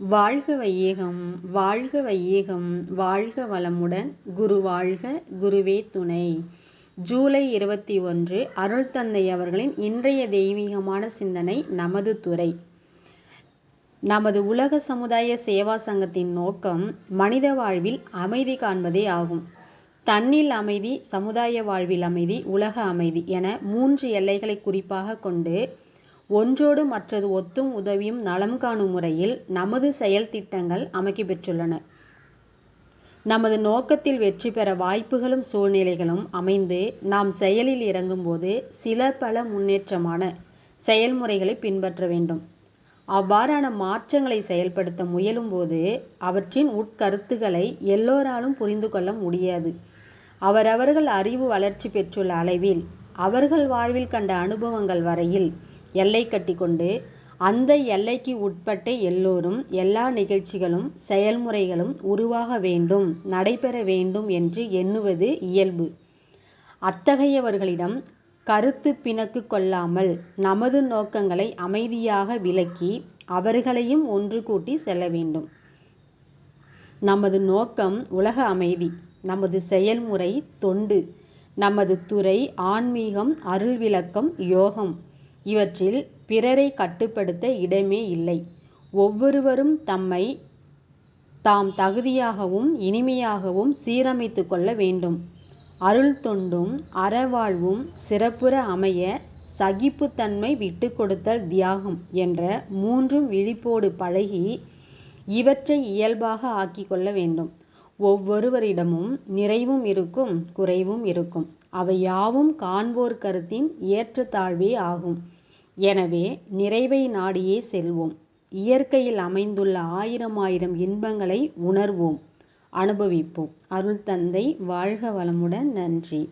வாழ்க வையகம் வாழ்க வையகம் வாழ்க வளமுடன் குரு வாழ்க குருவே துணை. ஜூலை இருபத்தி ஒன்று அருள் தந்தை அவர்களின் இன்றைய தெய்வீகமான சிந்தனை நமது துறை. நமது உலக சமுதாய சேவா சங்கத்தின் நோக்கம் மனித வாழ்வில் அமைதி காண்பதே ஆகும். தன்னில் அமைதி சமுதாய வாழ்வில் அமைதி உலக அமைதி என மூன்று எல்லைகளை குறிப்பாக கொண்டு ஒன்றோடு மற்றது ஒத்தும் உதவியும் நலம் காணும் முறையில் நமது செயல் திட்டங்கள் அமைக்கப்பெற்றுள்ளன நமது நோக்கத்தில் வெற்றி பெற வாய்ப்புகளும் சூழ்நிலைகளும் அமைந்து நாம் செயலில் இறங்கும்போது சில பல முன்னேற்றமான செயல்முறைகளை பின்பற்ற வேண்டும். அவ்வாறான மாற்றங்களை செயல்படுத்த முயலும்போது அவற்றின் உட்கருத்துக்களை எல்லோராலும் புரிந்து கொள்ள முடியாது. அவரவர்கள் அறிவு வளர்ச்சி பெற்றுள்ள அளவில் அவர்கள் வாழ்வில் கண்ட அனுபவங்கள் வரையில் எல்லை கட்டிக்கொண்டு அந்த எல்லைக்கு உட்பட்ட எல்லோரும் எல்லா நிகழ்ச்சிகளும் செயல்முறைகளும் உருவாக வேண்டும் நடைபெற வேண்டும் என்று எண்ணுவது இயல்பு. அத்தகையவர்களிடம் கருத்து பிணக்கு கொள்ளாமல் நமது நோக்கங்களை அமைதியாக விளக்கி அவர்களையும் ஒன்று கூட்டி செல்ல வேண்டும். நமது நோக்கம் உலக அமைதி நமது செயல்முறை தொண்டு நமது துறை ஆன்மீகம் அருள் விளக்கம் யோகம். இவற்றில் பிறரை கட்டுப்படுத்த இடமே இல்லை. ஒவ்வொருவரும் தம்மை தாம் தகுதியாகவும் இனிமையாகவும் சீரமைத்து கொள்ள வேண்டும். அருள் தொண்டும் அறவாழ்வும் சிறப்புற அமைய சகிப்புத்தன்மை விட்டு கொடுத்தல் தியாகம் என்ற மூன்றும் விழிப்போடு பழகி இவற்றை இயல்பாக ஆக்கிக் கொள்ள வேண்டும். ஒவ்வொருவரிடமும் நிறைவும் இருக்கும் குறைவும் இருக்கும். அவை யாவும் காண்போர் கருத்தின் ஏற்றத்தாழ்வே ஆகும். எனவே நிறைவை நாடியே செல்வோம். இயற்கையில் அமைந்துள்ள ஆயிரம் ஆயிரம் இன்பங்களை உணர்வோம். அனுபவிப்போம். அருள் தந்தை வாழ்க வளமுடன். நன்றி.